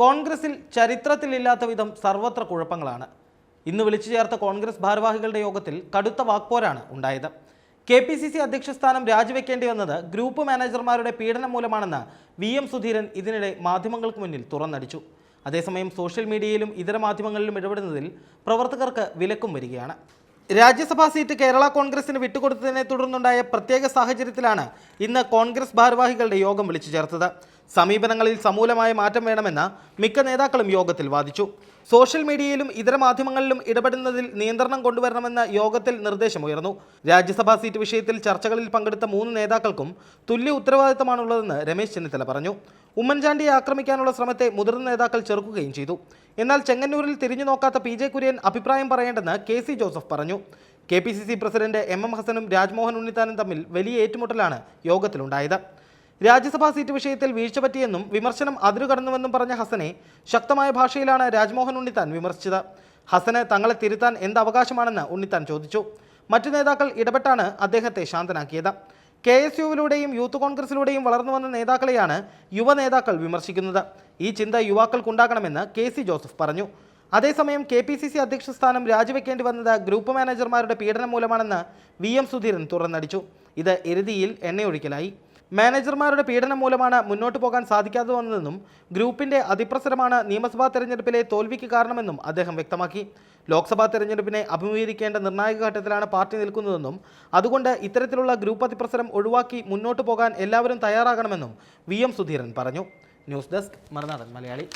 കോൺഗ്രസിൽ ചരിത്രത്തിലില്ലാത്ത വിധം സർവത്ര കുഴപ്പങ്ങളാണ്. ഇന്ന് വിളിച്ചു ചേർത്ത കോൺഗ്രസ് ഭാരവാഹികളുടെ യോഗത്തിൽ കടുത്ത വാക്പോരാണ് ഉണ്ടായത്. കെ പി സി സി അധ്യക്ഷ സ്ഥാനം രാജിവെക്കേണ്ടി വന്നത് ഗ്രൂപ്പ് മാനേജർമാരുടെ പീഡനം മൂലമാണെന്ന് വി എം സുധീരൻ ഇതിനിടെ മാധ്യമങ്ങൾക്ക് മുന്നിൽ തുറന്നടിച്ചു. അതേസമയം സോഷ്യൽ മീഡിയയിലും ഇതര മാധ്യമങ്ങളിലും ഇടപെടുന്നതിൽ പ്രവർത്തകർക്ക് വിലക്കും വരികയാണ്. രാജ്യസഭാ സീറ്റ് കേരള കോൺഗ്രസിന് വിട്ടുകൊടുത്തതിനെ തുടർന്നുണ്ടായ പ്രത്യേക സാഹചര്യത്തിലാണ് ഇന്ന് കോൺഗ്രസ് ഭാരവാഹികളുടെ യോഗം വിളിച്ചു ചേർത്തത്. സമീപനങ്ങളിൽ സമൂലമായ മാറ്റം വേണമെന്ന് മിക്ക നേതാക്കളും യോഗത്തിൽ വാദിച്ചു. സോഷ്യൽ മീഡിയയിലും ഇതര മാധ്യമങ്ങളിലും ഇടപെടുന്നതിൽ നിയന്ത്രണം കൊണ്ടുവരണമെന്ന യോഗത്തിൽ നിർദ്ദേശമുയർന്നു. രാജ്യസഭാ സീറ്റ് വിഷയത്തിൽ ചർച്ചകളിൽ പങ്കെടുത്ത മൂന്ന് നേതാക്കൾക്കും തുല്യ ഉത്തരവാദിത്തമാണുള്ളതെന്ന് രമേശ് ചെന്നിത്തല പറഞ്ഞു. ഉമ്മൻചാണ്ടിയെ ആക്രമിക്കാനുള്ള ശ്രമത്തെ മുതിർന്ന നേതാക്കൾ ചെറുക്കുകയും ചെയ്തു. എന്നാൽ ചെങ്ങന്നൂരിൽ തിരിഞ്ഞു നോക്കാത്ത പി ജെ കുര്യൻ അഭിപ്രായം പറയേണ്ടെന്ന് കെ സി ജോസഫ് പറഞ്ഞു. K P C C president M M ഹസനും Rajmohan ഉണ്ണിത്താനും തമ്മിൽ വലിയ ഏറ്റുമുട്ടലാണ് യോഗത്തിലുണ്ടായത്. രാജ്യസഭാ സീറ്റ് വിഷയത്തിൽ വീഴ്ച പറ്റിയെന്നും വിമർശനം അതിരുകടന്നുവെന്നും പറഞ്ഞ ഹസനെ ശക്തമായ ഭാഷയിലാണ് രാജ്മോഹൻ ഉണ്ണിത്താൻ വിമർശിച്ചത്. ഹസന് തങ്ങളെ തിരുത്താൻ എന്ത് അവകാശമാണെന്ന് ഉണ്ണിത്താൻ ചോദിച്ചു. മറ്റു നേതാക്കൾ ഇടപെട്ടാണ് അദ്ദേഹത്തെ ശാന്തനാക്കിയത്. കെ എസ് യുവിലൂടെയും യൂത്ത് കോൺഗ്രസിലൂടെയും വളർന്നു വന്ന നേതാക്കളെയാണ് യുവ നേതാക്കൾ വിമർശിക്കുന്നത്. ഈ ചിന്ത യുവാക്കൾക്കുണ്ടാകണമെന്ന് കെ സി ജോസഫ് പറഞ്ഞു. അതേസമയം കെ പി സി സി അധ്യക്ഷ സ്ഥാനം രാജിവെക്കേണ്ടി വന്നത് ഗ്രൂപ്പ് മാനേജർമാരുടെ പീഡനം മൂലമാണെന്ന് വി എം സുധീരൻ തുറന്നടിച്ചു. ഇത് എരുതിയിൽ എണ്ണയൊഴിക്കലായി. മാനേജർമാരുടെ പീഡനം മൂലമാണ് മുന്നോട്ട് പോകാൻ സാധിക്കാതെ വന്നതെന്നും ഗ്രൂപ്പിന്റെ അതിപ്രസരമാണ് നിയമസഭാ തെരഞ്ഞെടുപ്പിലെ തോൽവിക്ക് കാരണമെന്നും അദ്ദേഹം വ്യക്തമാക്കി. ലോക്സഭാ തെരഞ്ഞെടുപ്പിനെ അഭിമുഖീകരിക്കേണ്ട നിർണായക ഘട്ടത്തിലാണ് പാർട്ടി നിൽക്കുന്നതെന്നും അതുകൊണ്ട് ഇത്തരത്തിലുള്ള ഗ്രൂപ്പ് അതിപ്രസരം ഒഴിവാക്കി മുന്നോട്ട് പോകാൻ എല്ലാവരും തയ്യാറാകണമെന്നും വി എം സുധീരൻ പറഞ്ഞു. News desk Marunadan Malayali.